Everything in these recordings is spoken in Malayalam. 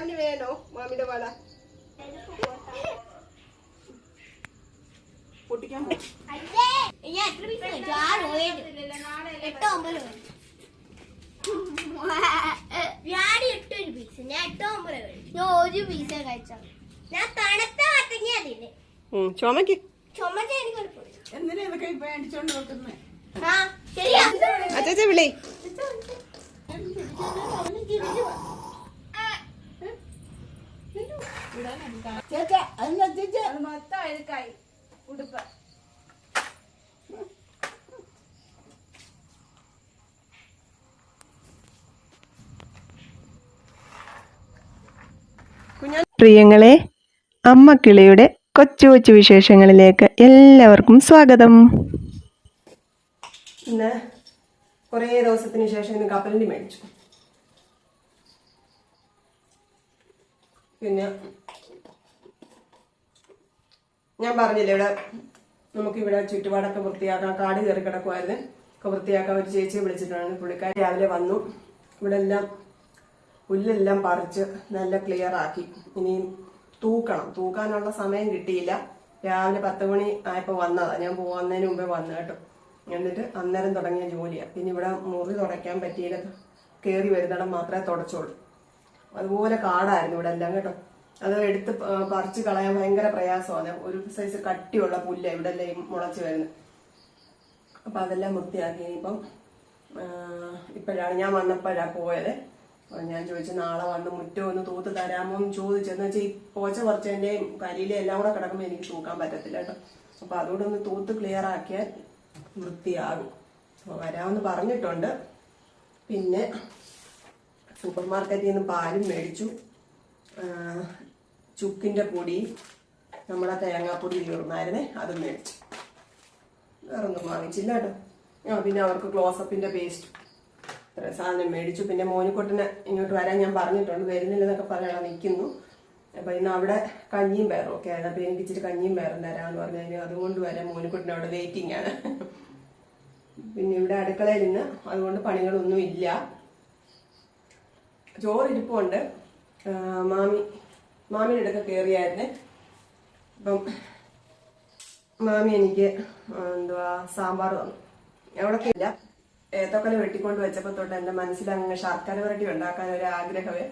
മറിയാമിന് വേണോ മാമിയുടെ വള പൊട്ടിക്കാൻ എത്ര പീസ് കഴിച്ചു ഞാൻ എട്ടോ ഒമ്പത് ഞാൻ ഒരു പീസേ കഴിച്ചത് ഞാൻ തണുത്ത കത്തങ്ങ അതിന് ചുമക്ക്? ചുമച്ച എനിക്ക് എന്തിനാ ഇതൊക്കെ ഇപ്പൊ മേടിച്ചോണ്ട് വെക്കുന്നേ അച്ചാച്ച വിളി. ചേച്ചാ അതെന്നാ ചേച്ചാ? മൊത്തം അഴുക്കായി. ഉടുപ്പ്. പ്രിയങ്ങളെ അമ്മ കിളിയുടെ കൊച്ചു കൊച്ചു വിശേഷങ്ങളിലേക്ക് എല്ലാവർക്കും സ്വാഗതം. ഇന്ന് കുറേ ദിവസത്തിന് ശേഷം ഇന്ന് കപ്പലിന് മേടിച്ചു. പിന്നെ ഞാൻ പറഞ്ഞില്ലേ ഇവിടെ നമുക്ക് നമുക്കിവിടെ ചുറ്റുപാടൊക്കെ വൃത്തിയാക്കാം കാട് കയറി കിടക്കുമായിരുന്നു ഒക്കെ വൃത്തിയാക്കാൻ ഒരു ചേച്ചിയെ വിളിച്ചിട്ടാണ് പുള്ളിക്കാരി രാവിലെ വന്നു. ഇവിടെ എല്ലാം പുല്ലെല്ലാം പറിച്ച് നല്ല ക്ലിയർ ആക്കി. ഇനി തൂക്കണം. തൂക്കാനുള്ള സമയം കിട്ടിയില്ല. രാവിലെ പത്ത് മണി ആയപ്പോൾ വന്നതാണ് ഞാൻ പോകുന്നതിന് മുമ്പേ വന്നു കേട്ടോ. എന്നിട്ട് അന്നേരം തുടങ്ങിയ ജോലിയാണ് പിന്നെ ഇവിടെ മുറി തുടയ്ക്കാൻ പറ്റിയില്ല. കയറി വരുന്നിടം മാത്രമേ തുടച്ചുള്ളൂ. അതുപോലെ കാടായിരുന്നു ഇവിടെ എല്ലാം കേട്ടോ. അത് എടുത്ത് പറിച്ചു കളയാൻ ഭയങ്കര പ്രയാസമാണ്. ഒരു സൈസ് കട്ടിയുള്ള പുല്ല് ഇവിടെ എല്ലാം മുളച്ച് വരുന്നത്? അപ്പൊ അതെല്ലാം വൃത്തിയാക്കി. ഇനിയിപ്പം ഇപ്പോഴാണ് ഞാൻ വന്നപ്പോഴാണ് പോയത്. അപ്പൊ ഞാൻ ചോദിച്ചു നാളെ വന്ന് മുറ്റം ഒന്ന് തൂത്ത് തരാമോ? എന്ന് ചോദിച്ചു. എന്ന് വെച്ചാൽ ഈ പോച്ച പറിച്ചതിന്റെയും കരിയിലെയും എല്ലാം കൂടെ കിടക്കുമ്പോൾ എനിക്ക് തൂക്കാൻ പറ്റത്തില്ല കേട്ടോ. അപ്പൊ അതുകൂടെ ഒന്ന് തൂത്ത് ക്ലിയർ ആക്കിയാൽ വൃത്തിയാകും. അപ്പൊ വരാമെന്ന് പറഞ്ഞിട്ടുണ്ട്. പിന്നെ സൂപ്പർ മാർക്കറ്റിൽ നിന്ന് പാലും മേടിച്ചു. ആ, ചുക്കിന്റെ പൊടി നമ്മുടെ തേങ്ങാപ്പൊടി തീർന്നായിരുന്നേ അത് മേടിച്ചു. വേറൊന്നും വാങ്ങിച്ചില്ല കേട്ടോ. ആ പിന്നെ അവർക്ക് ക്ലോസപ്പിന്റെ പേസ്റ്റ് ഇത്ര സാധനം മേടിച്ചു. പിന്നെ മോനിക്കൊട്ടിനെ ഇങ്ങോട്ട് വരാൻ ഞാൻ പറഞ്ഞിട്ടുണ്ട്. വരുന്നില്ലെന്നൊക്കെ പറയാൻ നിൽക്കുന്നു. അപ്പൊ ഇന്ന് അവിടെ കഞ്ഞിയും പയറും ഒക്കെ ആണ് അപ്പൊ എനിക്ക് ഇച്ചിരി കഞ്ഞിയും പയറും തരാമെന്ന് പറഞ്ഞു. കഴിഞ്ഞാൽ അതുകൊണ്ട് വരാൻ മോനിക്കുട്ടിന് അവിടെ വെയിറ്റിംഗ് ആണ്. പിന്നെ ഇവിടെ അടുക്കളയിൽ നിന്ന് അതുകൊണ്ട് പണികളൊന്നും ഇല്ല. ചോറിരിപ്പുണ്ട് മാമി മാമിയുടെ അടുക്ക കയറിയായിരുന്നെ അപ്പം മാമി എനിക്ക് എന്തുവാ സാമ്പാർ തന്നു. എവിടൊക്കെ ഇല്ല. ഏത്തക്കൊല വെട്ടിക്കൊണ്ട് വെച്ചപ്പോൾ തൊട്ട് എന്റെ മനസ്സിൽ അങ്ങനെ ശർക്കര വരട്ടി ഉണ്ടാക്കാൻ ഒരു ആഗ്രഹമേ.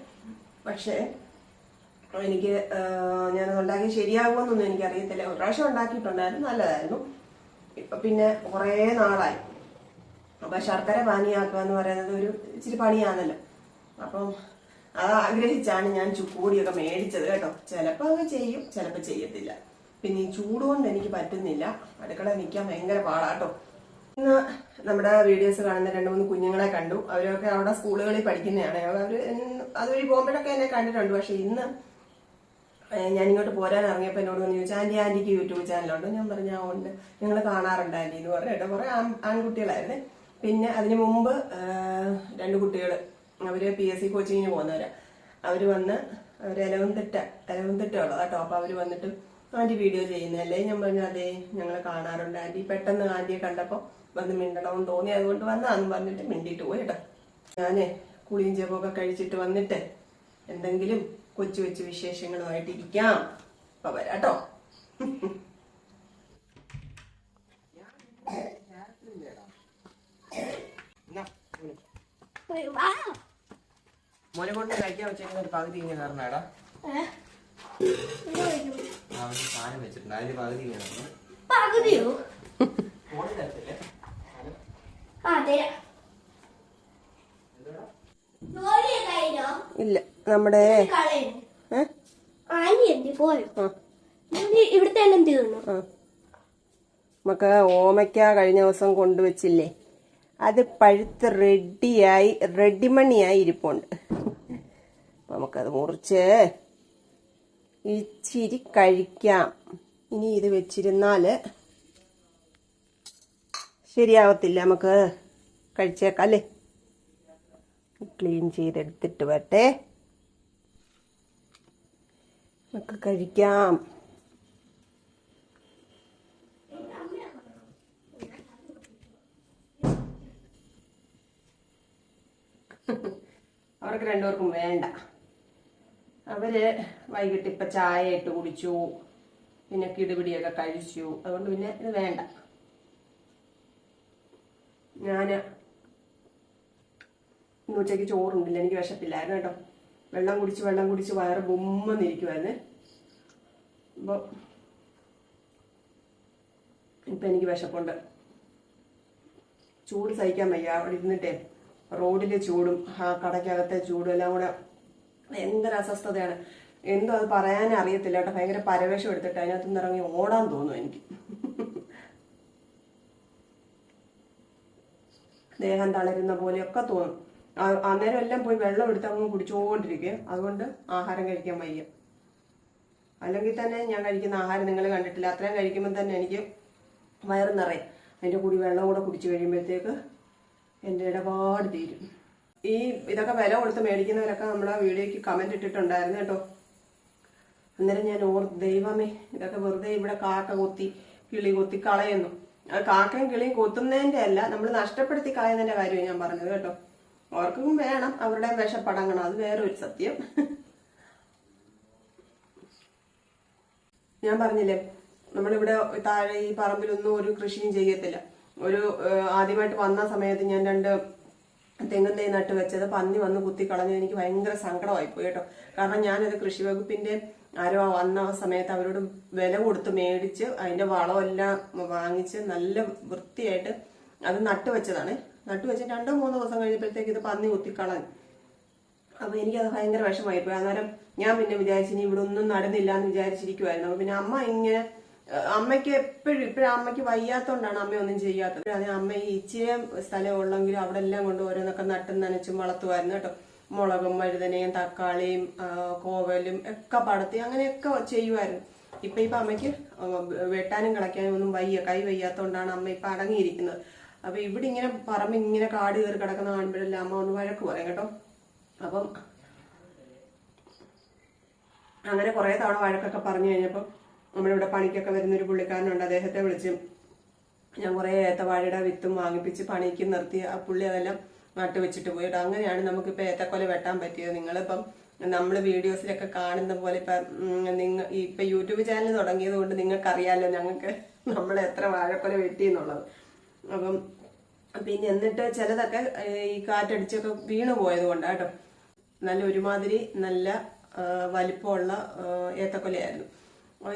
പക്ഷേ എനിക്ക് ഞാൻ ഉണ്ടാക്കി ശരിയാകുമെന്നൊന്നും എനിക്കറിയത്തില്ല. ഒരു പ്രാവശ്യം ഉണ്ടാക്കിയിട്ടുണ്ടായിരുന്നു നല്ലതായിരുന്നു. ഇപ്പൊ പിന്നെ കുറേ നാളായി. അപ്പൊ ശർക്കര പാനിയാക്കുക എന്ന് പറയുന്നത് ഒരു ഇച്ചിരി പണിയാണല്ലോ. അപ്പം അത് ആഗ്രഹിച്ചാണ് ഞാൻ ചുക്കൂടിയൊക്കെ മേടിച്ചത് കേട്ടോ. ചിലപ്പോ അത് ചെയ്യും ചിലപ്പോ ചെയ്യത്തില്ല. പിന്നെ ഈ ചൂടുകൊണ്ട് എനിക്ക് പറ്റുന്നില്ല. അടുക്കള നിൽക്കാൻ ഭയങ്കര പാടാട്ടോ. ഇന്ന് നമ്മുടെ വീഡിയോസ് കാണുന്ന രണ്ട് മൂന്ന് കുഞ്ഞുങ്ങളെ കണ്ടു. അവരൊക്കെ അവിടെ സ്കൂളുകളിൽ പഠിക്കുന്നതാണ്. അവർ അതുവഴി പോകുമ്പോഴൊക്കെ എന്നെ കണ്ടിട്ടുണ്ട്. പക്ഷെ ഇന്ന് ഞാൻ ഇങ്ങോട്ട് പോരാൻ ഇറങ്ങിയപ്പോൾ എന്നോട് വന്ന് ചോദിച്ചാൽ ആന്റി ആന്റിക്ക് യൂട്യൂബ് ചാനലുണ്ട്. ഞാൻ പറഞ്ഞു ആ ഉണ്ട്. ഞങ്ങൾ കാണാറുണ്ട് ആന്റി. എന്ന് പറഞ്ഞു. കേട്ടോ കുറെ ആൺകുട്ടികളായിരുന്നു. പിന്നെ അതിന് മുമ്പ് രണ്ട് കുട്ടികൾ അവർ പി എസ് സി കോച്ചിങ്ങിന് പോകുന്നവരാ. അവർ വന്ന് അവർ എലവന്തിട്ട എലവന്തിട്ട ഉള്ളത് കേട്ടോ അപ്പൊ അവർ വന്നിട്ട് ആന്റി വീഡിയോ ചെയ്യുന്നതല്ലേ ഞാൻ പറഞ്ഞു അതെ ഞങ്ങൾ കാണാറുണ്ട് ആന്റി. പെട്ടെന്ന് ആന്റിയെ കണ്ടപ്പോ വന്ന് മിണ്ടണമെന്ന് തോന്നി. അതുകൊണ്ട് വന്നാന്ന് പറഞ്ഞിട്ട് മിണ്ടിട്ട് പോയി കേട്ടോ ഞാനേ കുളിയും ജപമൊക്കെ കഴിച്ചിട്ട് വന്നിട്ട് എന്തെങ്കിലും കൊച്ചു കൊച്ചു വിശേഷങ്ങളുമായിട്ട് ഇരിക്കാം. അപ്പൊ വരാട്ടോ. വാ മോനെ കൊണ്ട് കഴിക്കാൻ വെച്ചേക്കുന്ന ഒരു പകുതി ഇങ്ങനെ തരണേടാ സാധനം വെച്ചിട്ടുണ്ട്. അതിന് പകുതി ഇങ്ങനെ. പകുതിയോ? ഇല്ല നമ്മുടെ ഇവിടുത്തെ. നമുക്ക് ഓമയ്ക്ക കഴിഞ്ഞ ദിവസം കൊണ്ടുവച്ചില്ലേ? അത് പഴുത്ത് റെഡിയായി റെഡിമണിയായി ഇരിപ്പുണ്ട്. നമുക്കത് മുറിച്ച് ഇച്ചിരി കഴിക്കാം. ഇനി ഇത് വെച്ചിരുന്നാൽ ശരിയാവത്തില്ല. നമുക്ക് കഴിച്ചേക്കാം അല്ലേ? ക്ലീൻ ചെയ്തെടുത്തിട്ട് വരട്ടെ. നമുക്ക് കഴിക്കാം. അവർക്ക് രണ്ടുപേർക്കും വേണ്ട. അവർ വൈകിട്ട് ഇപ്പൊ ചായ ഇട്ട് കുടിച്ചു. പിന്നെ കിടുപിടിയൊക്കെ കഴിച്ചു. അതുകൊണ്ട് പിന്നെ ഇത് വേണ്ട. ഞാൻ ഇന്ന് ഉച്ചയ്ക്ക് ചോറുണ്ടില്ല. എനിക്ക് വിശപ്പില്ലായിരുന്നു കേട്ടോ. വെള്ളം കുടിച്ച് വെള്ളം കുടിച്ച് വയറ് ബുമ്മെന്നിരിക്കുമായിരുന്നു അപ്പോൾ ഇപ്പം എനിക്ക് വിശപ്പുണ്ട്. ചൂട് സഹിക്കാൻ വയ്യ. അവിടെ ഇരുന്നിട്ടേ റോഡിലെ ചൂടും ആ കടയ്ക്കകത്തെ ചൂടും എല്ലാം കൂടെ ഭയങ്കര അസ്വസ്ഥതയാണ്. എന്തോ അത് പറയാനേ അറിയത്തില്ല കേട്ടോ. ഭയങ്കര പരവേഷം എടുത്തിട്ട് അതിനകത്തുനിന്ന് ഇറങ്ങി ഓടാൻ തോന്നും എനിക്ക്. ദേഹം തളരുന്ന പോലെയൊക്കെ തോന്നും. അന്നേരം എല്ലാം പോയി വെള്ളം എടുത്ത് അങ്ങ് കുടിച്ചുകൊണ്ടിരിക്കുക അതുകൊണ്ട് ആഹാരം കഴിക്കാൻ വയ്യ. അല്ലെങ്കിൽ തന്നെ ഞാൻ കഴിക്കുന്ന ആഹാരം നിങ്ങൾ കണ്ടിട്ടില്ല. അത്രയും കഴിക്കുമ്പോൾ തന്നെ എനിക്ക് വയറ് നിറയും. അതിന്റെ കൂടി വെള്ളം കൂടെ കുടിച്ചു കഴിയുമ്പോഴത്തേക്ക് എന്റെ ഇടപാട് തീരും. ഈ ഇതൊക്കെ വില കൊടുത്ത് മേടിക്കുന്നവരൊക്കെ നമ്മുടെ വീഡിയോയ്ക്ക് കമന്റ് ഇട്ടിട്ടുണ്ടായിരുന്നു കേട്ടോ. അന്നേരം ഞാൻ ഓർ ദൈവമേ ഇതൊക്കെ വെറുതെ ഇവിടെ കാക്ക കൊത്തി കിളി കൊത്തി കളയുന്നു. കാക്കയും കിളിയും കൊത്തുന്നതിന്റെ അല്ല നമ്മൾ നഷ്ടപ്പെടുത്തി കളയുന്നതിന്റെ കാര്യമാണ് ഞാൻ പറഞ്ഞത് കേട്ടോ. അവർക്കും വേണം അവരുടെ വിഷപ്പടങ്ങണം അത് വേറൊരു സത്യം. ഞാൻ പറഞ്ഞില്ലേ നമ്മളിവിടെ താഴെ ഈ പറമ്പിലൊന്നും ഒരു കൃഷിയും ചെയ്യത്തില്ല. ഒരു ആദ്യമായിട്ട് വന്ന സമയത്ത് ഞാൻ രണ്ട് തെങ്ങും തൈ നട്ട് വെച്ചത് പന്നി വന്ന് കുത്തിക്കളഞ്ഞു. എനിക്ക് ഭയങ്കര സങ്കടമായി പോയി കേട്ടോ. കാരണം ഞാനത് കൃഷി വകുപ്പിന്റെ ആരോ വന്ന സമയത്ത് അവരോട് വില കൊടുത്ത് മേടിച്ച് അതിന്റെ വളമെല്ലാം വാങ്ങിച്ച് നല്ല വൃത്തിയായിട്ട് അത് നട്ട് വെച്ചതാണ്. നട്ട് വെച്ച് രണ്ടോ മൂന്നോ ദിവസം കഴിഞ്ഞപ്പോഴത്തേക്ക് ഇത് പന്നി കുത്തിക്കളഞ്ഞു. അപ്പൊ എനിക്കത് ഭയങ്കര വിഷമായി പോയി. അന്നേരം ഞാൻ പിന്നെ വിചാരിച്ചു ഇനി ഇവിടെ ഒന്നും നടന്നില്ല എന്ന് വിചാരിച്ചിരിക്കുവായിരുന്നു പിന്നെ അമ്മ ഇങ്ങനെ അമ്മയ്ക്ക് എപ്പോഴും ഇപ്പോഴും അമ്മയ്ക്ക് വയ്യാത്തോണ്ടാണ് അമ്മ ഒന്നും ചെയ്യാത്തത്. അതെ അമ്മ ഇച്ചിരി സ്ഥലം ഉള്ളെങ്കിലും അവിടെ എല്ലാം കൊണ്ട് ഓരോന്നൊക്കെ നട്ടും നനച്ചും വളർത്തുമായിരുന്നു കേട്ടോ. മുളകും വഴുതനയും തക്കാളിയും കോവലും ഒക്കെ പടത്തി അങ്ങനെയൊക്കെ ചെയ്യുമായിരുന്നു. ഇപ്പൊ ഇപ്പൊ അമ്മയ്ക്ക് വെട്ടാനും കളയ്ക്കാനും ഒന്നും വയ്യ കൈ വയ്യാത്തോണ്ടാണ് അമ്മ ഇപ്പൊ അടങ്ങിയിരിക്കുന്നത്. അപ്പൊ ഇവിടെ ഇങ്ങനെ പറമ്പ് ഇങ്ങനെ കാട് കയറി കിടക്കുന്ന കാണുമ്പോഴല്ലേ അമ്മ ഒന്ന് വഴക്ക് പറയും കേട്ടോ. അപ്പം അങ്ങനെ കുറെ തവണ വഴക്കൊക്കെ പറഞ്ഞു കഴിഞ്ഞപ്പോൾ നമ്മളിവിടെ പണിക്കൊക്കെ വരുന്ന ഒരു പുള്ളിക്കാരനുണ്ട്. അദ്ദേഹത്തെ വിളിച്ച് ഞാൻ കുറെ ഏത്തവാഴയുടെ വിത്തും വാങ്ങിപ്പിച്ച് പണിക്ക് നിർത്തി ആ പുള്ളി അതെല്ലാം നട്ടു വെച്ചിട്ട് പോയി. കേട്ടോ അങ്ങനെയാണ് നമുക്കിപ്പോൾ ഏത്തക്കൊല വെട്ടാൻ പറ്റിയത്. നിങ്ങളിപ്പം നമ്മൾ വീഡിയോസിലൊക്കെ കാണുന്ന പോലെ ഇപ്പം നിങ്ങൾ ഇപ്പം യൂട്യൂബ് ചാനൽ തുടങ്ങിയത് കൊണ്ട് നിങ്ങൾക്കറിയാലോ ഞങ്ങൾക്ക് നമ്മൾ എത്ര വാഴക്കൊല വെട്ടി എന്നുള്ളത്. അപ്പം പിന്നെ എന്നിട്ട് ചിലതൊക്കെ ഈ കാറ്റടിച്ചൊക്കെ വീണു പോയത് കൊണ്ടാട്ടോ നല്ല ഒരുമാതിരി നല്ല വലിപ്പമുള്ള ഏത്തക്കൊലയായിരുന്നു.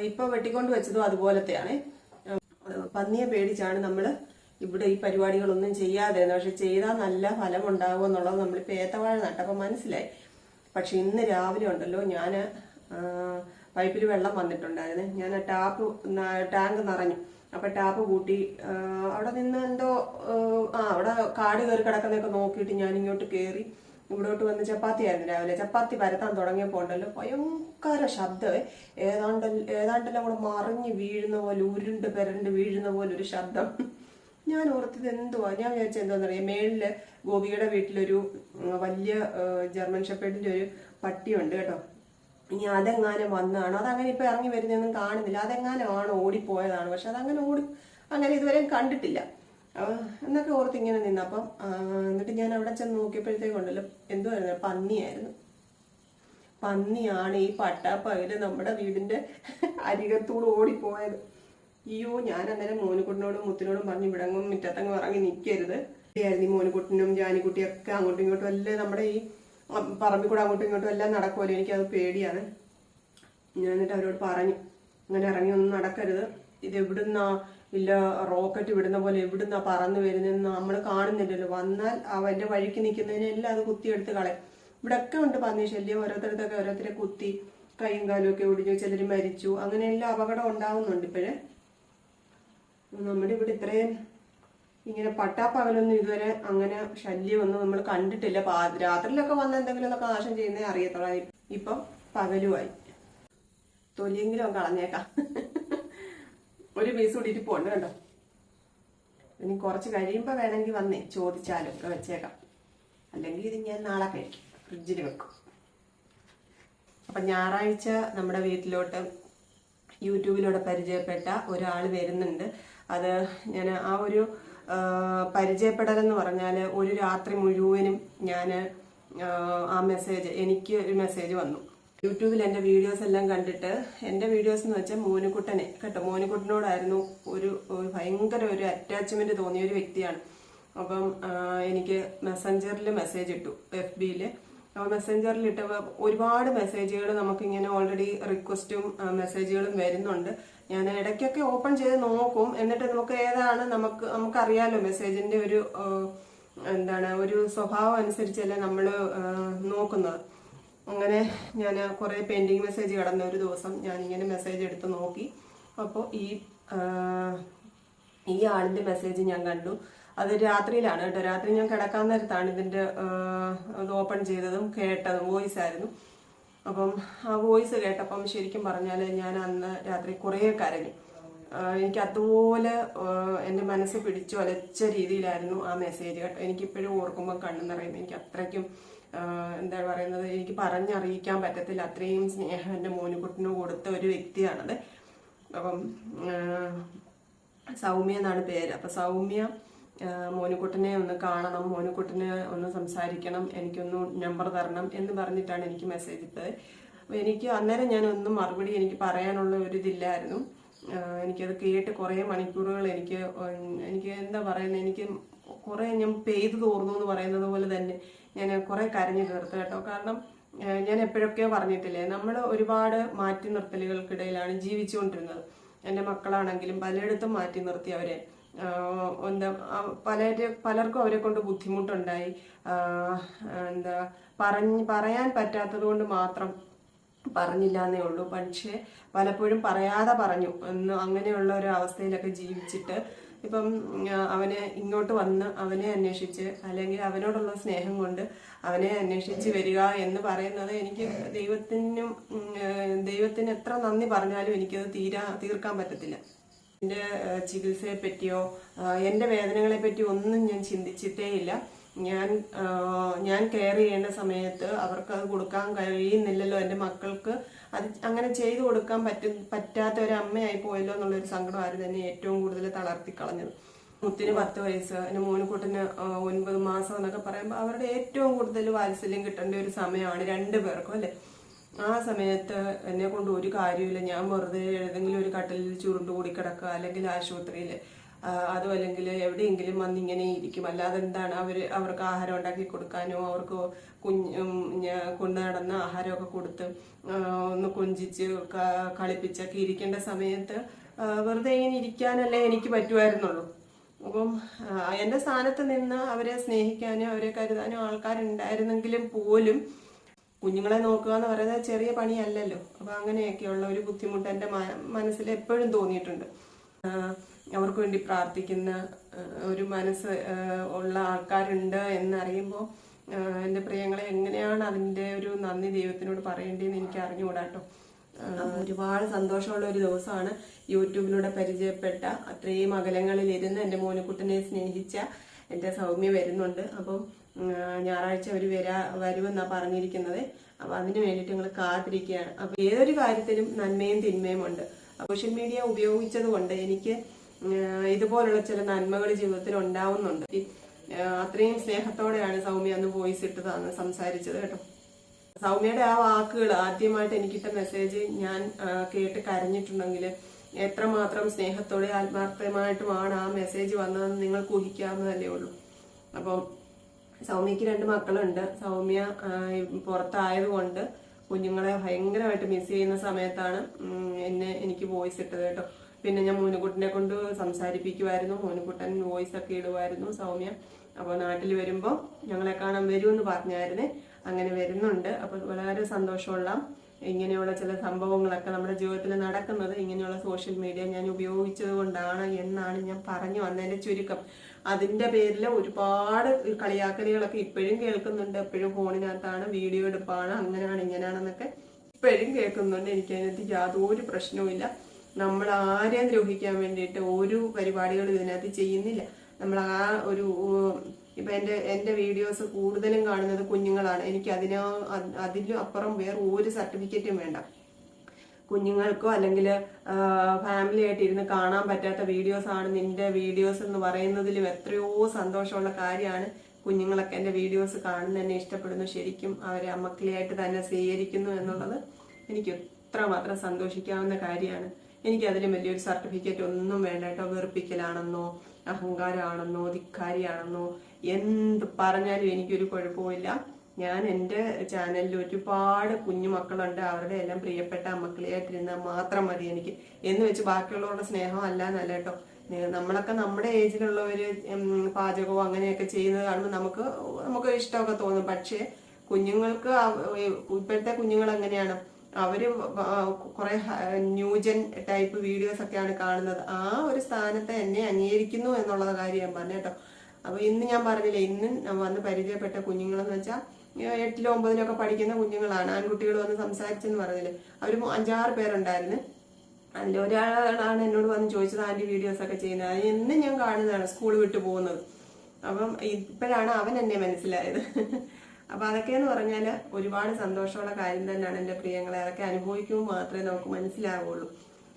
ഇപ്പൊ വെട്ടിക്കൊണ്ട് വെച്ചതും അതുപോലത്തെയാണ്. പന്നിയെ പേടിച്ചാണ് നമ്മൾ ഇവിടെ ഈ പരിപാടികളൊന്നും ചെയ്യാതെ പക്ഷെ ചെയ്താൽ നല്ല ഫലം ഉണ്ടാകും എന്നുള്ളത് നമ്മൾ ഏത്തവാഴ നട്ടപ്പോൾ മനസ്സിലായി. പക്ഷെ ഇന്ന് രാവിലെ ഉണ്ടല്ലോ ഞാൻ പൈപ്പിൽ വെള്ളം വന്നിട്ടുണ്ടായിരുന്നു. ഞാൻ ടാപ്പ് ടാങ്ക് നിറഞ്ഞു. അപ്പൊ ടാപ്പ് കൂട്ടി അവിടെ നിന്ന് എന്തോ ആ, അവിടെ കാട് കയറി കിടക്കുന്നതൊക്കെ നോക്കിയിട്ട് ഞാൻ ഇങ്ങോട്ട് കയറി ഇവിടോട്ട് വന്ന് ചപ്പാത്തി ആയിരുന്നു രാവിലെ. ചപ്പാത്തി പരത്താൻ തുടങ്ങിയപ്പോൾ ഉണ്ടല്ലോ ഭയങ്കര ശബ്ദമേ ഏതാണ്ട് ഏതാണ്ടെല്ലാം കൂടെ മറിഞ്ഞ് വീഴുന്ന പോലെ ഉരുണ്ട് പെരണ്ട് വീഴുന്ന പോലെ ഒരു ശബ്ദം. ഞാൻ ഓർത്തത് എന്തുവാ? ഞാൻ വിചാരിച്ചത് എന്താണെന്നറിയാം മേളിൽ ഗോപിയുടെ വീട്ടിലൊരു വലിയ ജർമ്മൻ ഷെപ്പേഡിന്റെ ഒരു പട്ടിയുണ്ട് കേട്ടോ. ഇനി അതെങ്ങാനും വന്നതാണോ അതങ്ങനെ ഇപ്പൊ ഇറങ്ങി വരുന്നൊന്നും കാണുന്നില്ല. അതെങ്ങാനും ആണ് ഓടിപ്പോയതാണ്? പക്ഷെ അതങ്ങനെ ഓടി. അങ്ങനെ ഇതുവരെയും കണ്ടിട്ടില്ല. എന്നൊക്കെ ഓർത്ത് ഇങ്ങനെ നിന്നപ്പം അപ്പം എന്നിട്ട് ഞാൻ അവിടെ ചെന്ന് നോക്കിയപ്പോഴത്തേക്കുണ്ടല്ലോ എന്തുവായിരുന്നു പന്നിയായിരുന്നു. പന്നിയാണ് ഈ പട്ടാപ്പകൽ നമ്മുടെ വീടിന്റെ അരികത്തൂടെ ഓടിപ്പോയത്. അയ്യോ ഞാൻ അന്നേരം മോനുകുട്ടിനോടും മുത്തിനോടും പറഞ്ഞു ഇവിടെങ്ങും മുറ്റത്തങ്ങ് ഇറങ്ങി നിൽക്കരുത് ഈ മോനുകുട്ടിനും ജാനിക്കുട്ടിയൊക്കെ അങ്ങോട്ടും ഇങ്ങോട്ടും എല്ലാം നമ്മുടെ ഈ പറമ്പിക്കൂടെ അങ്ങോട്ടും ഇങ്ങോട്ടും എല്ലാം നടക്കുമല്ലോ എനിക്കത് പേടിയാണ്. ഞാൻ എന്നിട്ട് അവരോട് പറഞ്ഞു അങ്ങനെ ഇറങ്ങി ഒന്നും നടക്കരുത്. ഇത് എവിടുന്നാ ഇല്ല റോക്കറ്റ് വിടുന്ന പോലെ എവിടുന്ന പറന്നു വരുന്നതെന്ന് നമ്മൾ കാണുന്നില്ലല്ലോ. വന്നാൽ അവന്റെ വഴിക്ക് നിൽക്കുന്നതിനെല്ലാം അത് കുത്തിയെടുത്ത് കളയും. ഇവിടെയൊക്കെ ഉണ്ട് പന്നി ശല്യം ഓരോരുത്തരത്തൊക്കെ ഓരോരുത്തരെ കുത്തി കൈയും കാലും ഒക്കെ ഒടിഞ്ഞു ചിലർ മരിച്ചു. അങ്ങനെയെല്ലാം അപകടം ഉണ്ടാവുന്നുണ്ട് ഇപ്പോഴേ. നമ്മുടെ ഇവിടെ ഇത്രയും ഇങ്ങനെ പട്ടാപ്പകലൊന്നും ഇതുവരെ അങ്ങനെ ശല്യമൊന്നും നമ്മൾ കണ്ടിട്ടില്ല. രാത്രിയിലൊക്കെ വന്ന എന്തെങ്കിലുമൊക്കെ നാശം ചെയ്യുന്നേ അറിയത്തുള്ളൂ. ഇപ്പം പകലുമായി. തൊലിയെങ്കിലും കളഞ്ഞേക്കാം. ഒരു പീസ് കൂടി പോണ്ട് കണ്ടോ? ഇനി കുറച്ച് കഴിയുമ്പോൾ വേണമെങ്കിൽ വന്നേ. ചോദിച്ചാലും ഒക്കെ വെച്ചേക്കാം. അല്ലെങ്കിൽ ഇത് ഞാൻ നാളെ കഴിക്കും. ഫ്രിഡ്ജിൽ വെക്കും. അപ്പൊ ഞായറാഴ്ച നമ്മുടെ വീട്ടിലോട്ട് യൂട്യൂബിലൂടെ പരിചയപ്പെട്ട ഒരാൾ വരുന്നുണ്ട്. അത് ഞാൻ ആ ഒരു പരിചയപ്പെടൽ എന്ന് പറഞ്ഞാൽ ഒരു രാത്രി മുഴുവനും ഞാൻ ആ മെസ്സേജ് എനിക്ക് ഒരു മെസ്സേജ് വന്നു. യൂട്യൂബിൽ എന്റെ വീഡിയോസ് എല്ലാം കണ്ടിട്ട് എന്റെ വീഡിയോസ് എന്ന് വെച്ചാൽ മോനുകുട്ടനെ കേട്ടോ. മോനുകുട്ടനോടായിരുന്നു ഒരു ഭയങ്കര ഒരു അറ്റാച്ച്മെന്റ് തോന്നിയ ഒരു വ്യക്തിയാണ്. അപ്പം എനിക്ക് മെസ്സഞ്ചറിൽ മെസ്സേജ് ഇട്ടു എഫ് ബിയിൽ അപ്പോൾ മെസ്സഞ്ചറിൽ ഇട്ടപ്പോൾ ഒരുപാട് മെസ്സേജുകൾ നമുക്കിങ്ങനെ ഓൾറെഡി റിക്വസ്റ്റും മെസ്സേജുകളും വരുന്നുണ്ട്. ഞാൻ ഇടയ്ക്കൊക്കെ ഓപ്പൺ ചെയ്ത് നോക്കും. എന്നിട്ട് നമുക്ക് ഏതാണ് നമുക്ക് നമുക്കറിയാലോ മെസ്സേജിന്റെ ഒരു എന്താണ് ഒരു സ്വഭാവം അനുസരിച്ചല്ലേ നമ്മൾ നോക്കുന്നത്. അങ്ങനെ ഞാൻ കുറേ പെൻഡിങ് മെസ്സേജ് കടന്ന ഒരു ദിവസം ഞാനിങ്ങനെ മെസ്സേജ് എടുത്ത് നോക്കി. അപ്പോൾ ഈ ഈ ആളിന്റെ മെസ്സേജ് ഞാൻ കണ്ടു. അത് രാത്രിയിലാണ് കേട്ടോ. രാത്രി ഞാൻ കിടക്കാൻ നേരത്താണ് ഇതിന്റെ അത് ഓപ്പൺ ചെയ്തതും കേട്ടതും വോയിസ് ആയിരുന്നു. അപ്പം ആ വോയിസ് കേട്ടപ്പം ശരിക്കും പറഞ്ഞാൽ ഞാൻ അന്ന് രാത്രി കുറേ കരഞ്ഞു. എനിക്ക് അതുപോലെ എന്റെ മനസ്സ് പിടിച്ചു വലച്ച രീതിയിലായിരുന്നു ആ മെസ്സേജ് കേട്ടോ. എനിക്കിപ്പോഴും ഓർക്കുമ്പോൾ കണ്ണു നിറയും. എനിക്ക് അത്രയ്ക്കും എന്താ പറയുന്നത് എനിക്ക് പറഞ്ഞറിയിക്കാൻ പറ്റത്തില്ല. അത്രയും സ്നേഹം എന്റെ മോനുകുട്ടിന് കൊടുത്ത ഒരു വ്യക്തിയാണത്. അപ്പം സൗമ്യ എന്നാണ് പേര്. അപ്പൊ സൗമ്യ മോനുകുട്ടനെ ഒന്ന് കാണണം മോനുകുട്ടനെ ഒന്ന് സംസാരിക്കണം എനിക്കൊന്ന് നമ്പർ തരണം എന്ന് പറഞ്ഞിട്ടാണ് എനിക്ക് മെസ്സേജ് ഇട്ടത്. അപ്പൊ എനിക്ക് അന്നേരം ഞാൻ ഒന്നും മറുപടി എനിക്ക് പറയാനുള്ള ഒരു ഇതില്ലായിരുന്നു. എനിക്കത് കേട്ട് കുറേ മണിക്കൂറുകൾ എനിക്ക് എനിക്ക് എന്താ പറയുന്നത് എനിക്ക് കുറെ ഞാൻ പെയ്തു തോർന്നു എന്ന് പറയുന്നത് പോലെ തന്നെ ഞാൻ കുറെ കരഞ്ഞു തീർത്തു കേട്ടോ. കാരണം ഞാൻ എപ്പോഴൊക്കെയോ പറഞ്ഞിട്ടില്ലേ നമ്മൾ ഒരുപാട് മാറ്റി നിർത്തലുകൾക്കിടയിലാണ് ജീവിച്ചുകൊണ്ടിരുന്നത്. എന്റെ മക്കളാണെങ്കിലും പലയിടത്തും മാറ്റി നിർത്തി അവരെ. എന്താ പലരെ പലർക്കും അവരെ കൊണ്ട് ബുദ്ധിമുട്ടുണ്ടായി. എന്താ പറഞ്ഞ് പറയാൻ പറ്റാത്തത് കൊണ്ട് മാത്രം പറഞ്ഞില്ല എന്നേ ഉള്ളൂ. പക്ഷേ പലപ്പോഴും പറയാതെ പറഞ്ഞു. എന്ന് അങ്ങനെയുള്ള ഒരു അവസ്ഥയിലൊക്കെ ജീവിച്ചിട്ട് ഇപ്പം അവനെ ഇങ്ങോട്ട് വന്ന് അവനെ അന്വേഷിച്ച് അല്ലെങ്കിൽ അവനോടുള്ള സ്നേഹം കൊണ്ട് അവനെ അന്വേഷിച്ച് വരിക എന്ന് പറയുന്നത് എനിക്ക് ദൈവത്തിനും ദൈവത്തിന് എത്ര നന്ദി പറഞ്ഞാലും എനിക്കത് തീരാ തീർക്കാൻ പറ്റത്തില്ല. എന്റെ ചികിത്സയെ പറ്റിയോ എന്റെ വേദനകളെ പറ്റി ഒന്നും ഞാൻ ചിന്തിച്ചിട്ടേ ഇല്ല ഞാൻ ഞാൻ കെയർ ചെയ്യേണ്ട സമയത്ത് അവർക്ക് അത് കൊടുക്കാൻ കഴിയുന്നില്ലല്ലോ എന്റെ മക്കൾക്ക്. അത് അങ്ങനെ ചെയ്തു കൊടുക്കാൻ പറ്റും പറ്റാത്ത ഒരു അമ്മയായി പോയല്ലോ എന്നുള്ളൊരു സങ്കടം ആര് തന്നെ ഏറ്റവും കൂടുതൽ തളർത്തി കളഞ്ഞത്. മുത്തിന് പത്ത് വയസ്സ് എന്റെ മോനുകൂട്ടിന് ഒൻപത് മാസം എന്നൊക്കെ പറയുമ്പോൾ അവരുടെ ഏറ്റവും കൂടുതൽ വാത്സല്യം കിട്ടേണ്ട ഒരു സമയമാണ് രണ്ടു പേർക്കും അല്ലേ? ആ സമയത്ത് എന്നെ കൊണ്ട് ഒരു കാര്യമില്ല ഞാൻ വെറുതെ ഏതെങ്കിലും ഒരു കട്ടലിൽ ചുരുണ്ടുകൂടി കിടക്കുക അല്ലെങ്കിൽ ആശുപത്രിയിൽ അതും അല്ലെങ്കിൽ എവിടെയെങ്കിലും വന്ന് ഇങ്ങനെ ഇരിക്കും. അല്ലാതെ എന്താണ് അവർ അവർക്ക് ആഹാരം ഉണ്ടാക്കി കൊടുക്കാനോ അവർക്ക് കുഞ്ഞ് കൊണ്ടു നടന്ന ആഹാരമൊക്കെ കൊടുത്ത് ഒന്ന് കൊഞ്ചിച്ച് കളിപ്പിച്ചൊക്കെ ഇരിക്കേണ്ട സമയത്ത് വെറുതെ ഇങ്ങനെ ഇരിക്കാനല്ലേ എനിക്ക് പറ്റുമായിരുന്നുള്ളൂ അപ്പം എന്റെ സ്ഥാനത്ത് നിന്ന് അവരെ സ്നേഹിക്കാനും അവരെ കരുതാനും ആൾക്കാരുണ്ടായിരുന്നെങ്കിലും പോലും കുഞ്ഞുങ്ങളെ നോക്കുക എന്ന് പറയുന്നത് ചെറിയ പണിയല്ലല്ലോ. അപ്പം അങ്ങനെയൊക്കെയുള്ള ഒരു ബുദ്ധിമുട്ട് എന്റെ മനസ്സിൽ എപ്പോഴും തോന്നിയിട്ടുണ്ട്. അവർക്ക് വേണ്ടി പ്രാർത്ഥിക്കുന്ന ഒരു മനസ്സ് ഉള്ള ആൾക്കാരുണ്ട് എന്നറിയുമ്പോൾ എന്റെ പ്രിയങ്ങളെ എങ്ങനെയാണ് അതിന്റെ ഒരു നന്ദി ദൈവത്തിനോട് പറയേണ്ടതെന്ന് എനിക്ക് അറിഞ്ഞുകൂടാട്ടോ. ഒരുപാട് സന്തോഷമുള്ള ഒരു ദിവസമാണ് യൂട്യൂബിലൂടെ പരിചയപ്പെട്ട അത്രയും അകലങ്ങളിൽ ഇരുന്ന് എന്റെ മോനുകുട്ടനെ സ്നേഹിച്ച എന്റെ സൗമ്യ വരുന്നുണ്ട്. അപ്പം ഞായറാഴ്ച അവർ വരാ വരുമെന്നാ പറഞ്ഞിരിക്കുന്നത്. അപ്പൊ അതിന് വേണ്ടിയിട്ട് ഞങ്ങൾ കാത്തിരിക്കുകയാണ്. അപ്പൊ ഏതൊരു കാര്യത്തിലും നന്മയും തിന്മയും ഉണ്ട്. സോഷ്യൽ മീഡിയ ഉപയോഗിച്ചത് കൊണ്ട് എനിക്ക് ഇതുപോലുള്ള ചില നന്മകൾ ജീവിതത്തിൽ ഉണ്ടാവുന്നുണ്ട് അത്രയും സ്നേഹത്തോടെയാണ് സൗമ്യ അന്ന് വോയിസ് ഇട്ട് തന്ന് സംസാരിച്ചത് കേട്ടോ. സൗമ്യയുടെ ആ വാക്കുകൾ ആദ്യമായിട്ട് എനിക്കിട്ട മെസ്സേജ് ഞാൻ കേട്ട് കരഞ്ഞിട്ടുണ്ടെങ്കിൽ എത്രമാത്രം സ്നേഹത്തോടെ ആത്മാർത്ഥമായിട്ടുമാണ് ആ മെസ്സേജ് വന്നതെന്ന് നിങ്ങൾക്ക് ഊഹിക്കാവുന്നതല്ലേ ഉള്ളൂ. അപ്പം സൗമ്യക്ക് രണ്ട് മക്കളുണ്ട്. സൗമ്യ പുറത്തായതുകൊണ്ട് കുഞ്ഞുങ്ങളെ ഭയങ്കരമായിട്ട് മിസ് ചെയ്യുന്ന സമയത്താണ് എന്നെ എനിക്ക് വോയിസ് ഇട്ടത് കേട്ടോ. പിന്നെ ഞാൻ മോനുകുട്ടനെ കൊണ്ട് സംസാരിപ്പിക്കുമായിരുന്നു മോനുകുട്ടൻ വോയിസ് ഒക്കെ ഇടുമായിരുന്നു സൗമ്യ. അപ്പോൾ നാട്ടിൽ വരുമ്പോൾ ഞങ്ങളെ കാണാൻ വരുമെന്ന് പറഞ്ഞായിരുന്നേ. അങ്ങനെ വരുന്നുണ്ട്. അപ്പോൾ വളരെ സന്തോഷമുള്ള ഇങ്ങനെയുള്ള ചില സംഭവങ്ങളൊക്കെ നമ്മുടെ ജീവിതത്തിൽ നടക്കുന്നത് ഇങ്ങനെയുള്ള സോഷ്യൽ മീഡിയ ഞാൻ ഉപയോഗിച്ചത് കൊണ്ടാണ് എന്നാണ് ഞാൻ പറഞ്ഞു വന്നതിന്റെ ചുരുക്കം. അതിന്റെ പേരിൽ ഒരുപാട് കളിയാക്കലുകളൊക്കെ ഇപ്പോഴും കേൾക്കുന്നുണ്ട്. എപ്പോഴും ഫോണിനകത്താണ് വീഡിയോ എടുപ്പാണ്. അങ്ങനെയാണ് ഇങ്ങനെയാണെന്നൊക്കെ ഇപ്പോഴും കേൾക്കുന്നുണ്ട്. എനിക്ക് അതിനകത്ത് യാതൊരു പ്രശ്നവുമില്ല. നമ്മൾ ആരെയും ദ്രോഹിക്കാൻ വേണ്ടിയിട്ട് ഒരു പരിപാടികളും ഇതിനകത്ത് ചെയ്യുന്നില്ല. നമ്മൾ ആ ഒരു ഇപ്പൊ എന്റെ എന്റെ വീഡിയോസ് കൂടുതലും കാണുന്നത് കുഞ്ഞുങ്ങളാണ്. എനിക്ക് അതിനോ അതിലും അപ്പുറം വേറെ ഒരു സർട്ടിഫിക്കറ്റും വേണ്ട. കുഞ്ഞുങ്ങൾക്കോ അല്ലെങ്കിൽ ഫാമിലി ആയിട്ട് ഇരുന്ന് കാണാൻ പറ്റാത്ത വീഡിയോസ് ആണ് നിന്റെ വീഡിയോസ് എന്ന് പറയുന്നതിലും എത്രയോ സന്തോഷമുള്ള കാര്യമാണ് കുഞ്ഞുങ്ങളൊക്കെ എന്റെ വീഡിയോസ് കാണുന്ന തന്നെ ഇഷ്ടപ്പെടുന്നു. ശരിക്കും അവരെ അമ്മക്കിളിയായിട്ട് തന്നെ സ്വീകരിക്കുന്നു എന്നുള്ളത് എനിക്ക് എത്രമാത്രം സന്തോഷിക്കാവുന്ന കാര്യമാണ്. എനിക്ക് അതിലും വലിയൊരു സർട്ടിഫിക്കറ്റ് ഒന്നും വേണ്ട കേട്ടോ. വെറുപ്പിക്കലാണെന്നോ അഹങ്കാരമാണെന്നോ ധിക്കാരിയാണെന്നോ എന്ത് പറഞ്ഞാലും എനിക്കൊരു കുഴപ്പമില്ല ഞാൻ എന്റെ ചാനലിൽ ഒരുപാട് കുഞ്ഞുമക്കളുണ്ട് അവരുടെ എല്ലാം പ്രിയപ്പെട്ട മക്കളെയായിട്ടിരുന്നാൽ മാത്രം മതി എനിക്ക്. എന്ന് വെച്ച് ബാക്കിയുള്ളവരുടെ സ്നേഹം അല്ല എന്നല്ല കേട്ടോ നമ്മളൊക്കെ നമ്മുടെ ഏജിലുള്ളവർ പാചകവും അങ്ങനെയൊക്കെ ചെയ്യുന്നത് കാണുമ്പോൾ നമുക്ക് നമുക്ക് ഇഷ്ടമൊക്കെ തോന്നും. പക്ഷേ കുഞ്ഞുങ്ങൾക്ക് ഇപ്പോഴത്തെ കുഞ്ഞുങ്ങൾ എങ്ങനെയാണ്? അവർ കുറെ ന്യൂജൻ ടൈപ്പ് വീഡിയോസ് ഒക്കെയാണ് കാണുന്നത്. ആ ഒരു സ്ഥാനത്തെ എന്നെ അംഗീകരിക്കുന്നു എന്നുള്ള കാര്യം ഞാൻ പറഞ്ഞു കേട്ടോ. അപ്പൊ ഇന്ന് ഞാൻ പറഞ്ഞില്ലേ ഇന്ന് വന്ന് പരിചയപ്പെട്ട കുഞ്ഞുങ്ങളെന്ന് വെച്ചാൽ എട്ടിലോ ഒമ്പതിലോ ഒക്കെ പഠിക്കുന്ന കുഞ്ഞുങ്ങളാണ്. ആൺകുട്ടികൾ വന്ന് സംസാരിച്ചെന്ന് പറഞ്ഞില്ലേ. അവർ അഞ്ചാറ് പേരുണ്ടായിരുന്നു. അതിൽ ഒരാളാണ് എന്നോട് വന്ന് ചോദിച്ചത് ആന്റി വീഡിയോസ് ഒക്കെ ചെയ്യുന്നത്? അത് എന്നും ഞാൻ കാണുന്നതാണ് സ്കൂൾ വിട്ടു പോകുന്നത്. അപ്പം ഇപ്പോഴാണ് അവൻ എന്നെ മനസ്സിലായത്. അപ്പൊ അതൊക്കെയെന്ന് പറഞ്ഞാൽ ഒരുപാട് സന്തോഷമുള്ള കാര്യം തന്നെയാണ് എന്റെ പ്രിയങ്ങളെ. അതൊക്കെ അനുഭവിക്കുമ്പോൾ മാത്രമേ നമുക്ക് മനസ്സിലാവുള്ളൂ.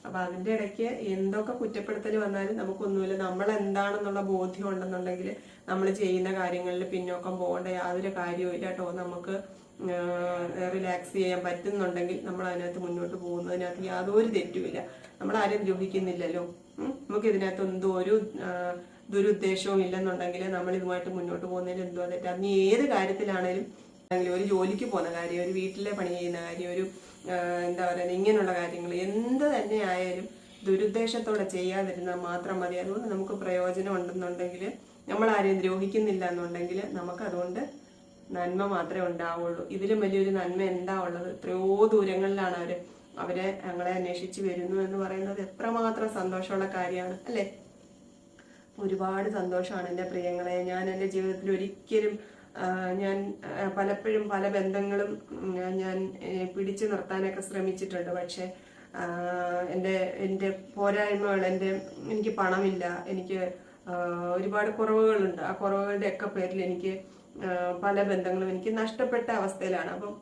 അപ്പൊ അതിന്റെ ഇടയ്ക്ക് എന്തൊക്കെ കുറ്റപ്പെടുത്തൽ വന്നാലും നമുക്കൊന്നുമില്ല. നമ്മൾ എന്താണെന്നുള്ള ബോധ്യം ഉണ്ടെന്നുണ്ടെങ്കിൽ നമ്മൾ ചെയ്യുന്ന കാര്യങ്ങളിൽ പിന്നോക്കം പോകേണ്ട യാതൊരു കാര്യവും ഇല്ല കേട്ടോ. നമുക്ക് റിലാക്സ് ചെയ്യാൻ പറ്റുന്നുണ്ടെങ്കിൽ നമ്മൾ അതിനകത്ത് മുന്നോട്ട് പോകുന്നതിനകത്ത് യാതൊരു തെറ്റുമില്ല. നമ്മൾ ആരും ദ്രോഹിക്കുന്നില്ലല്ലോ നമുക്ക് ഇതിനകത്ത് എന്തോ ഒരു ദുരുദ്ദേശവും ഇല്ലെന്നുണ്ടെങ്കിൽ നമ്മൾ ഇതുമായിട്ട് മുന്നോട്ട് പോകുന്നതിൽ എന്തോ തെറ്റാ? നീ ഏത് കാര്യത്തിലാണേലും ഒരു ജോലിക്ക് പോകുന്ന കാര്യം ഒരു വീട്ടിലെ പണി ചെയ്യുന്ന കാര്യം ഒരു എന്താ പറയുക ഇങ്ങനെയുള്ള കാര്യങ്ങൾ എന്ത് തന്നെ ആയാലും ദുരുദ്ദേശത്തോടെ ചെയ്യാതിരുന്നാൽ മാത്രം മതി. അതുകൊണ്ട് നമുക്ക് പ്രയോജനം ഉണ്ടെന്നുണ്ടെങ്കിൽ നമ്മൾ ആരെയും ദ്രോഹിക്കുന്നില്ല എന്നുണ്ടെങ്കിൽ നമുക്ക് അതുകൊണ്ട് നന്മ മാത്രമേ ഉണ്ടാവുള്ളൂ. ഇതിലും വലിയൊരു നന്മ എന്താ ഉള്ളത്? എത്രയോ ദൂരങ്ങളിലാണ് അവർ അവരെ ഞങ്ങളെ അന്വേഷിച്ച് വരുന്നു എന്ന് പറയുന്നത്. എത്രമാത്രം സന്തോഷമുള്ള കാര്യമാണ് അല്ലേ? ഒരുപാട് സന്തോഷമാണ് എന്റെ പ്രിയങ്ങളെ. ഞാൻ എന്റെ ജീവിതത്തിൽ ഒരിക്കലും ഞാൻ പലപ്പോഴും പല ബന്ധങ്ങളും ഞാൻ പിടിച്ചു നിർത്താനൊക്കെ ശ്രമിച്ചിട്ടുണ്ട്. പക്ഷേ എന്റെ എന്റെ പോരായ്മകൾ എന്റെ എനിക്ക് പണമില്ല. എനിക്ക് ഒരുപാട് കുറവുകളുണ്ട്. ആ കുറവുകളുടെ ഒക്കെ പേരിൽ എനിക്ക് പല ബന്ധങ്ങളും എനിക്ക് നഷ്ടപ്പെട്ട അവസ്ഥയിലാണ്. അപ്പം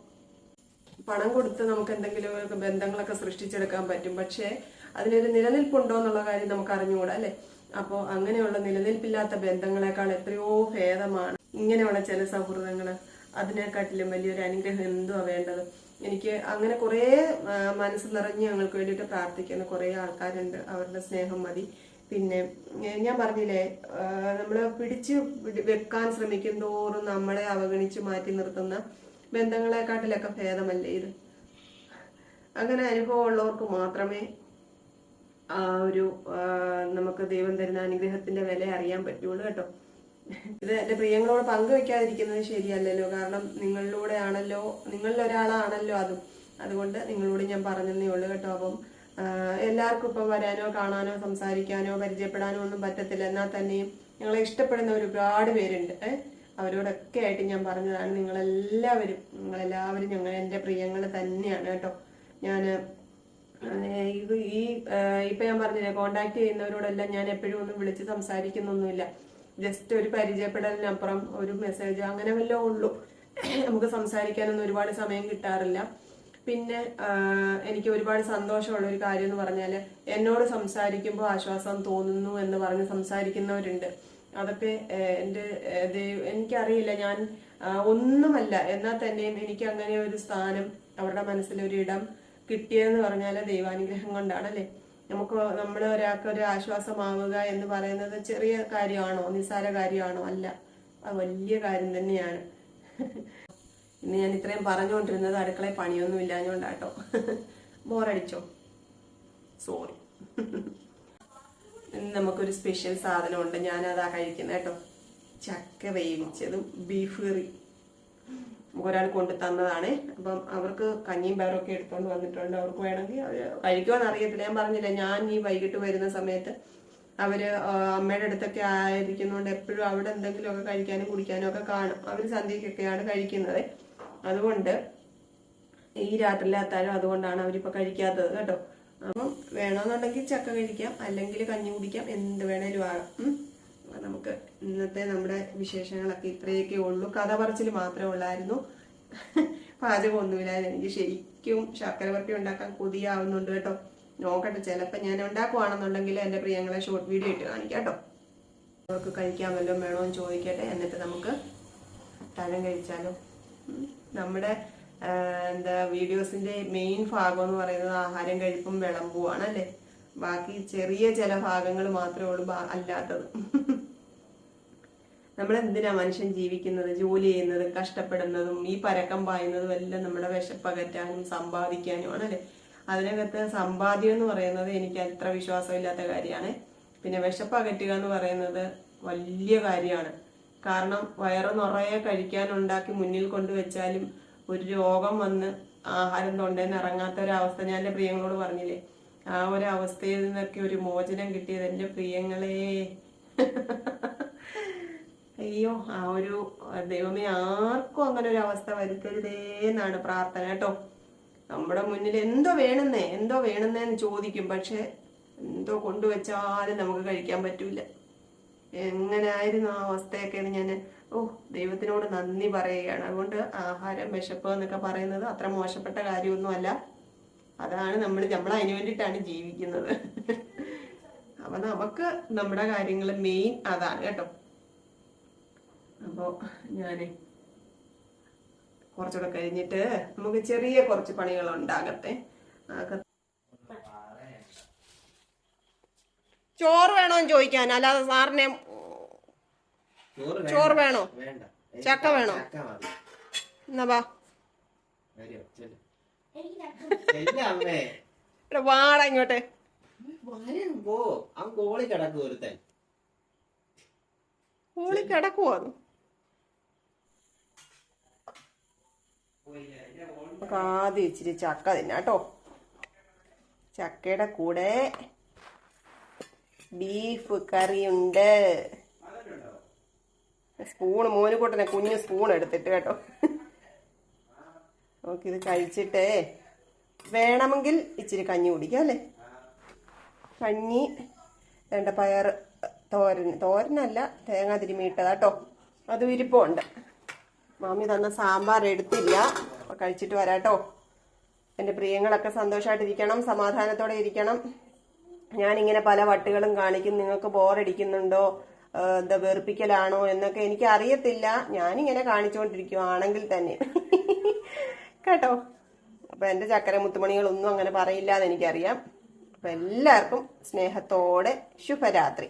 പണം കൊടുത്ത് നമുക്ക് എന്തെങ്കിലും ബന്ധങ്ങളൊക്കെ സൃഷ്ടിച്ചെടുക്കാൻ പറ്റും. പക്ഷേ അതിനൊരു നിലനിൽപ്പുണ്ടോ എന്നുള്ള കാര്യം നമുക്ക് അറിഞ്ഞുകൂടാ അല്ലെ? അപ്പോൾ അങ്ങനെയുള്ള നിലനിൽപ്പില്ലാത്ത ബന്ധങ്ങളെക്കാൾ എത്രയോ ഭേദമാണ് ഇങ്ങനെയുള്ള ചില സൗഹൃദങ്ങൾ അതിനെക്കാട്ടിലും വലിയൊരു അനുഗ്രഹം എന്തുവാ വേണ്ടത്? എനിക്ക് അങ്ങനെ കുറേ മനസ്സ് നിറഞ്ഞ് ഞങ്ങൾക്ക് വേണ്ടിയിട്ട് പ്രാർത്ഥിക്കുന്ന. കുറേ ആൾക്കാരുണ്ട് അവരുടെ സ്നേഹം മതി. പിന്നെ ഞാൻ പറഞ്ഞില്ലേ നമ്മൾ പിടിച്ച് വെക്കാൻ ശ്രമിക്കും തോറും നമ്മളെ അവഗണിച്ച് മാറ്റി നിർത്തുന്ന ബന്ധങ്ങളെക്കാട്ടിലൊക്കെ ഭേദമല്ലേ ഇത്? അങ്ങനെ അനുഭവമുള്ളവർക്ക് മാത്രമേ ആ ഒരു നമുക്ക് ദൈവം തരുന്ന അനുഗ്രഹത്തിന്റെ വില അറിയാൻ പറ്റുള്ളൂ കേട്ടോ. ഇത് എന്റെ പ്രിയങ്ങളോട് പങ്കുവെക്കാതിരിക്കുന്നത് ശരിയല്ലല്ലോ. കാരണം നിങ്ങളിലൂടെ ആണല്ലോ നിങ്ങളിൽ ഒരാളാണല്ലോ അതും. അതുകൊണ്ട് നിങ്ങളോട് ഞാൻ പറഞ്ഞതേ ഉള്ളൂ കേട്ടോ. അപ്പം എല്ലാവർക്കും ഇപ്പം വരാനോ കാണാനോ സംസാരിക്കാനോ പരിചയപ്പെടാനോ ഒന്നും പറ്റത്തില്ല. എന്നാൽ തന്നെയും ഞങ്ങളെ ഇഷ്ടപ്പെടുന്ന ഒരുപാട് പേരുണ്ട്. അവരോടൊക്കെ ആയിട്ട് ഞാൻ പറഞ്ഞതാണ്. നിങ്ങളെല്ലാവരും നിങ്ങളെല്ലാവരും ഞങ്ങൾ എന്റെ പ്രിയങ്ങൾ തന്നെയാണ് കേട്ടോ. ഞാൻ ഇത് ഈ ഇപ്പം ഞാൻ പറഞ്ഞില്ലേ കോണ്ടാക്ട് ചെയ്യുന്നവരോടെല്ലാം ഞാൻ എപ്പോഴും ഒന്നും വിളിച്ച് സംസാരിക്കുന്നൊന്നുമില്ല. ജസ്റ്റ് ഒരു പരിചയപ്പെടലിനപ്പുറം ഒരു മെസ്സേജ് അങ്ങനെ വല്ലതും ഉള്ളൂ. നമുക്ക് സംസാരിക്കാനൊന്നും ഒരുപാട് സമയം കിട്ടാറില്ല. പിന്നെ എനിക്ക് ഒരുപാട് സന്തോഷമുള്ള ഒരു കാര്യം എന്ന് പറഞ്ഞാൽ എന്നോട് സംസാരിക്കുമ്പോൾ ആശ്വാസം തോന്നുന്നു എന്ന് പറഞ്ഞ് സംസാരിക്കുന്നവരുണ്ട്. അതൊക്കെ എന്റെ എനിക്കറിയില്ല. ഞാൻ ഒന്നുമല്ല. എന്നാൽ തന്നെയും എനിക്ക് അങ്ങനെ ഒരു സ്ഥാനം അവരുടെ മനസ്സിലൊരു ഇടം കിട്ടിയതെന്ന് പറഞ്ഞാൽ ദൈവാനുഗ്രഹം കൊണ്ടാണ് അല്ലേ നമുക്ക് നമ്മൾ ഒരാൾക്ക് ഒരു ആശ്വാസമാവുക എന്ന് പറയുന്നത് ചെറിയ കാര്യമാണോ? നിസ്സാര കാര്യമാണോ? അല്ല. അത് വലിയ കാര്യം തന്നെയാണ്. ഇന്ന് ഞാൻ ഇത്രയും പറഞ്ഞുകൊണ്ടിരുന്നത് അടുക്കളയിൽ പണിയൊന്നും ഇല്ലാഞ്ഞോണ്ടാട്ടോ. ബോറടിച്ചോ? സോറി. ഇന്ന് നമുക്കൊരു സ്പെഷ്യൽ സാധനമുണ്ട്. ഞാനതാ കഴിക്കുന്നത് കേട്ടോ. ചക്ക വേവിച്ചതും ബീഫ് കറി. ഒരാൾ കൊണ്ടു തന്നതാണ്. അപ്പം അവർക്ക് കഞ്ഞിയും പയറൊക്കെ എടുത്തുകൊണ്ട് വന്നിട്ടുണ്ട്. അവർക്ക് വേണമെങ്കിൽ അവർ കഴിക്കുമെന്ന് അറിയത്തില്ല. ഞാൻ പറഞ്ഞില്ല ഞാൻ ഈ വൈകിട്ട് വരുന്ന സമയത്ത് അവർ അമ്മയുടെ അടുത്തൊക്കെ ആയിരിക്കുന്നതുകൊണ്ട് എപ്പോഴും അവിടെ എന്തെങ്കിലുമൊക്കെ കഴിക്കാനും കുടിക്കാനും ഒക്കെ കാണും. അവർ സന്ധ്യക്കൊക്കെയാണ് കഴിക്കുന്നത്. അതുകൊണ്ട് ഈ രാത്രിയിലാത്താലും അതുകൊണ്ടാണ് അവരിപ്പോൾ കഴിക്കാത്തത് കേട്ടോ. അപ്പം വേണമെന്നുണ്ടെങ്കിൽ ചക്ക കഴിക്കാം അല്ലെങ്കിൽ കഞ്ഞി കുടിക്കാം എന്ത് വേണേലും ആകാം. നമുക്ക് ഇന്നത്തെ നമ്മുടെ വിശേഷങ്ങളൊക്കെ ഇത്രയൊക്കെ ഉള്ളൂ. കഥ പറച്ചിൽ മാത്രമേ ഉള്ളായിരുന്നു. പാചകം ഒന്നുമില്ലായിരുന്നു എനിക്ക് ശരിക്കും ശർക്കരവർത്തി ഉണ്ടാക്കാൻ കൊതിയാവുന്നുണ്ട് കേട്ടോ. നോക്കട്ടെ ചിലപ്പോൾ ഞാൻ ഉണ്ടാക്കുവാണെന്നുണ്ടെങ്കിൽ എന്റെ പ്രിയങ്ങളെ ഷോർട്ട് വീഡിയോ ഇട്ട് കാണിക്കാം കേട്ടോ. അവർക്ക് കഴിക്കാൻ വേണോ എന്ന് ചോദിക്കട്ടെ. എന്നിട്ട് നമുക്ക് തഴം കഴിച്ചാലോ. നമ്മുടെ എന്താ വീഡിയോസിന്റെ മെയിൻ ഭാഗം എന്ന് പറയുന്നത് ആഹാരം കഴിപ്പും വിളമ്പുവാണ് അല്ലേ ബാക്കി ചെറിയ ചില ഭാഗങ്ങൾ മാത്രമേ ഉള്ളൂ അല്ലാത്തത്. നമ്മൾ എന്തിനാ മനുഷ്യൻ ജീവിക്കുന്നത്? ജോലി ചെയ്യുന്നത് കഷ്ടപ്പെടുന്നതും ഈ പരക്കം പായുന്നതും എല്ലാം നമ്മുടെ വിശപ്പകറ്റാനും സമ്പാദിക്കാനും ആണല്ലേ? അതിനകത്ത് സമ്പാദ്യം എന്ന് പറയുന്നത് എനിക്ക് അത്ര വിശ്വാസമില്ലാത്ത കാര്യമാണ്. പിന്നെ വിശപ്പകറ്റുക എന്ന് പറയുന്നത് വലിയ കാര്യമാണ്. കാരണം വയറ് നിറയെ കഴിക്കാനുണ്ടാക്കി മുന്നിൽ കൊണ്ടുവച്ചാലും ഒരു രോഗം വന്ന് ആഹാരം തൊണ്ടേന്ന് ഇറങ്ങാത്ത ഒരവസ്ഥ ഞാൻ എന്റെ പ്രിയങ്ങളോട് പറഞ്ഞില്ലേ? ആ ഒരു അവസ്ഥയിൽ നിന്നൊക്കെ ഒരു മോചനം കിട്ടിയത് എന്റെ പ്രിയങ്ങളെ. അയ്യോ ആ ഒരു ദൈവമേ ആർക്കും അങ്ങനെ ഒരു അവസ്ഥ വരുത്തരുതേ എന്നാണ് പ്രാർത്ഥന കേട്ടോ. നമ്മുടെ മുന്നിൽ എന്തോ വേണമെന്നേ എന്തോ വേണമെന്നേന്ന് ചോദിക്കും. പക്ഷെ എന്തോ കൊണ്ടുവച്ചാലും നമുക്ക് കഴിക്കാൻ പറ്റൂല. എങ്ങനായിരുന്നു ആ അവസ്ഥയൊക്കെ ഞാൻ ഓ ദൈവത്തിനോട് നന്ദി പറയുകയാണ്. അതുകൊണ്ട് ആഹാരം വിശപ്പ് എന്നൊക്കെ പറയുന്നത് അത്ര മോശപ്പെട്ട കാര്യമൊന്നുമല്ല. അതാണ് നമ്മൾ നമ്മൾ അതിന് വേണ്ടിയിട്ടാണ് ജീവിക്കുന്നത്. അപ്പൊ നമുക്ക് നമ്മുടെ കാര്യങ്ങൾ മെയിൻ അതാണ് കേട്ടോ. അപ്പോ ഞാൻ കുറച്ചുകൂടെ കഴിഞ്ഞിട്ട് നമുക്ക് ചെറിയ കുറച്ച് പണികൾ ഉണ്ടാകട്ടെ. ചോറ് വേണോ എന്ന് ചോദിക്കാൻ? അല്ലാതെ സാറിനെ ചോറ് വേണോ? ചക്ക വേണോ? എന്നാ വാ. വാടാ ഇങ്ങോട്ട്. പോ. അവൻ കോളി കിടക്കും ഒരുത്തൻ. ഓളി കിടക്കുവോ നമുക്ക് ആദ്യം ഇച്ചിരി ചക്ക തിന്നാട്ടോ ചക്കയുടെ കൂടെ ബീഫ് കറിയുണ്ട് സ്പൂണ് മോനുകൂട്ടനെ കുഞ്ഞു സ്പൂൺ എടുത്തിട്ട് കേട്ടോ. നമുക്കിത് കഴിച്ചിട്ടേ. വേണമെങ്കിൽ ഇച്ചിരി കഞ്ഞി കുടിക്കാം അല്ലേ? കഞ്ഞി വേണ്ട പയർ തോരൻ തോരനല്ല തേങ്ങ തിരുമിയിട്ടതാ കേട്ടോ അത് ഇരിപ്പുണ്ട്. മാമി തന്ന സാമ്പാർ എടുത്തില്ല. അപ്പൊ കഴിച്ചിട്ട് വരാട്ടോ എന്റെ പ്രിയങ്ങളൊക്കെ സന്തോഷമായിട്ടിരിക്കണം സമാധാനത്തോടെ ഇരിക്കണം. ഞാനിങ്ങനെ പല വട്ടുകളും കാണിക്കും. നിങ്ങൾക്ക് ബോറടിക്കുന്നുണ്ടോ? എന്താ വെറുപ്പിക്കലാണോ എന്നൊക്കെ എനിക്ക് അറിയത്തില്ല ഞാനിങ്ങനെ കാണിച്ചുകൊണ്ടിരിക്കും ആണെങ്കിൽ തന്നെ. കേട്ടോ. അപ്പൊ എന്റെ ചക്കര മുത്തുമണികളൊന്നും അങ്ങനെ പറയില്ല എന്ന് എനിക്കറിയാം. അപ്പൊ എല്ലാവർക്കും സ്നേഹത്തോടെ ശുഭരാത്രി.